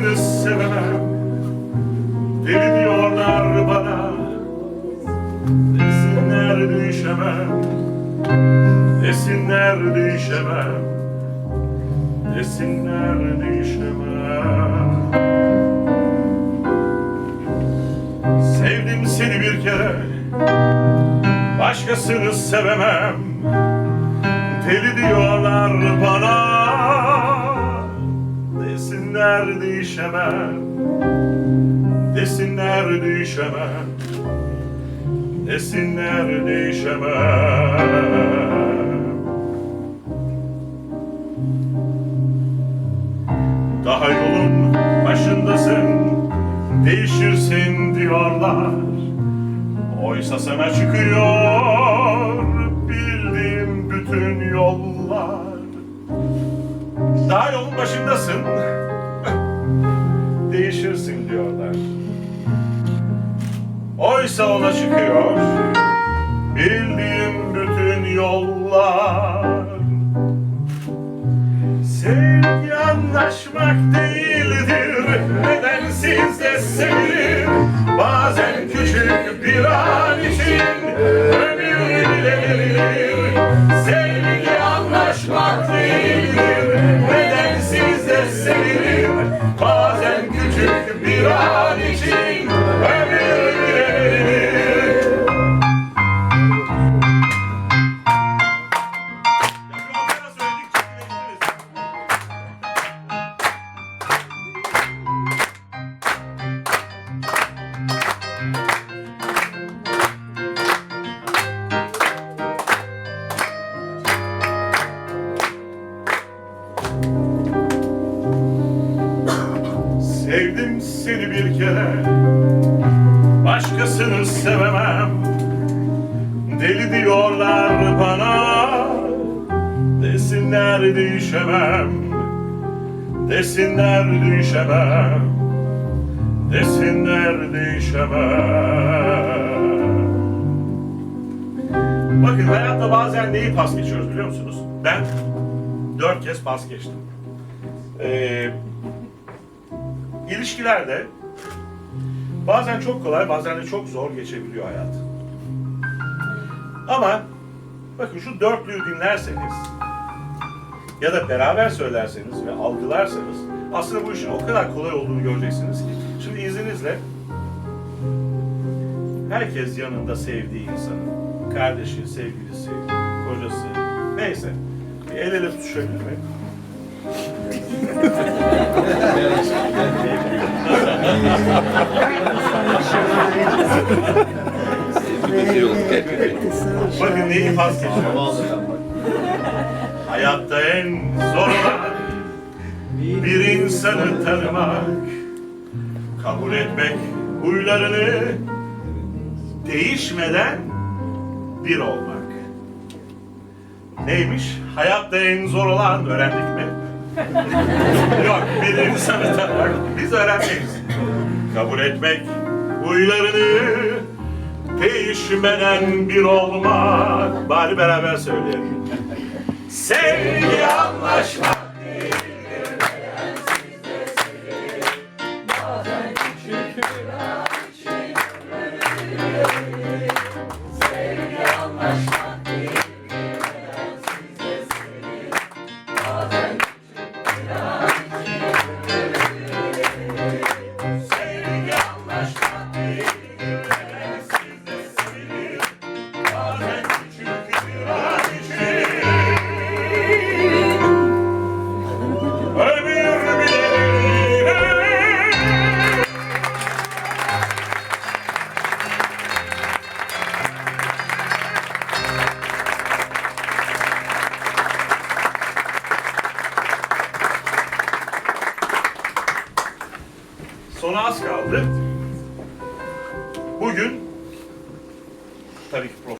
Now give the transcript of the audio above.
Başkasını sevemem. Deli diyorlar bana. Desinler değişemem Desinler değişemem Desinler değişemem Sevdim seni bir kere. Başkasını sevemem. Deli diyorlar Değişemem Desinler değişemem Desinler değişemem Daha yolun başındasın. Değişirsin diyorlar. Oysa sana çıkıyor Bildiğim bütün yollar. Daha yolun başındasın Değişirsin diyorlar. Oysa ona çıkıyor. Bildiğim bütün yollar. Sevgi anlaşmak değildir. Nedensiz de sevilir Bazen küçük bir an Sevdim seni bir kere. Başkasını sevemem. Deli diyorlar bana. Desinler değişemem Desinler değişemem Desinler değişemem Bakın hayatta bazen neyi pas geçiyoruz biliyor musunuz? Ben dört kez pas geçtim. Ee, ilişkilerde bazen çok kolay bazen de çok zor geçebiliyor hayat. Ama bakın şu dörtlüyü dinlerseniz ya da beraber söylerseniz ve algılarsanız aslında bu işin o kadar kolay olduğunu göreceksiniz ki. Şimdi izninizle herkes yanında sevdiği insanı, kardeşi, sevgilisi, kocası, neyse bir el ele tutuşabilir mi? Bakın neyi pas geçiyoruz. Hayatta en zor olan bir insanı tanımak, kabul etmek, huylarını değişmeden bir olmak. Neymiş? Hayatta en zor olan öğrendik mi? Yok, bir insanı tanımak. Biz öğrenmeyiz. Kabul etmek, huylarını değişmeden bir olmak. Bari beraber söyleyelim. Sevgi anlaşmak Sevgi Sona az kaldı. Bugün tabii ki